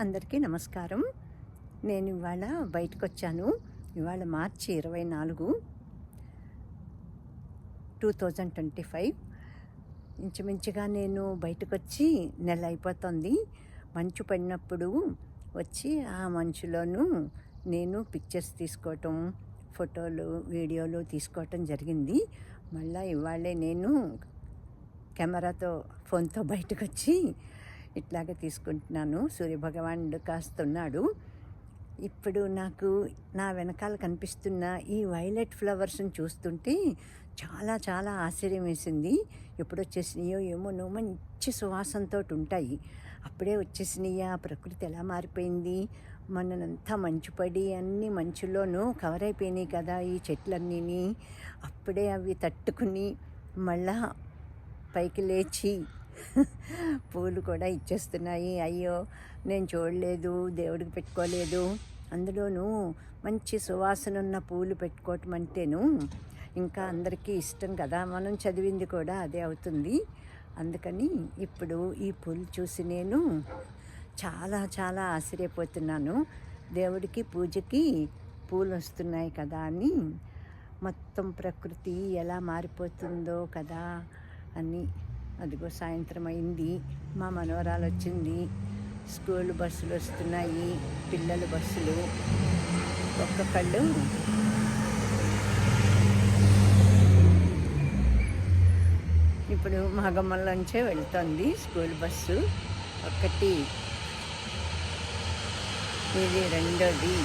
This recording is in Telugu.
అందరికీ నమస్కారం. నేను ఇవాళ బయటకు వచ్చాను ఇవాళ మార్చి ఇరవై నాలుగు టూ థౌజండ్ ట్వంటీ ఫైవ్. ఇంచుమించుగా నేను బయటకు వచ్చి నెల అయిపోతుంది. మంచు పడినప్పుడు వచ్చి ఆ మంచులోనూ నేను పిక్చర్స్ తీసుకోవటం ఫోటోలు వీడియోలు తీసుకోవటం జరిగింది. మళ్ళీ ఇవాళే నేను కెమెరాతో ఫోన్తో బయటకు వచ్చి ఇట్లాగే తీసుకుంటున్నాను. సూర్యభగవానుడు కాస్తున్నాడు. ఇప్పుడు నాకు నా వెనకాల కనిపిస్తున్న ఈ వైలెట్ ఫ్లవర్స్ని చూస్తుంటే చాలా చాలా ఆశ్చర్యం వేసింది. ఎప్పుడు వచ్చేసినాయో ఏమోనో మంచి సువాసనతో ఉంటాయి. అప్పుడే వచ్చేసినాయా. ప్రకృతి ఎలా మారిపోయింది? మననంతా మంచు పడి అన్ని మంచులోనూ కవర్ అయిపోయినాయి కదా ఈ చెట్లన్నీని. అప్పుడే అవి తట్టుకుని మళ్ళా పైకి లేచి పూలు కూడా ఇచ్చేస్తున్నాయి. అయ్యో నేను చూడలేదు దేవుడికి పెట్టుకోలేదు. అందులోనూ మంచి సువాసన ఉన్న పూలు పెట్టుకోవటం అంటేను ఇంకా అందరికీ ఇష్టం కదా. మనం చదివింది కూడా అదే అవుతుంది. అందుకని ఇప్పుడు ఈ పూలు చూసి నేను చాలా చాలా ఆశ్చర్యపోతున్నాను. దేవుడికి పూజకి పూలు వస్తున్నాయి కదా అని మొత్తం ప్రకృతి ఎలా మారిపోతుందో కదా అని. అదిగో సాయంత్రం అయింది. మా మనవరాలు వచ్చింది. స్కూల్ బస్సులు వస్తున్నాయి. పిల్లల బస్సులు. ఒక్కొక్కళ్ళు ఇప్పుడు మగమ్మల్లోంచే వెళ్తుంది స్కూల్ బస్సు. ఒకటి. ఇది రెండోది.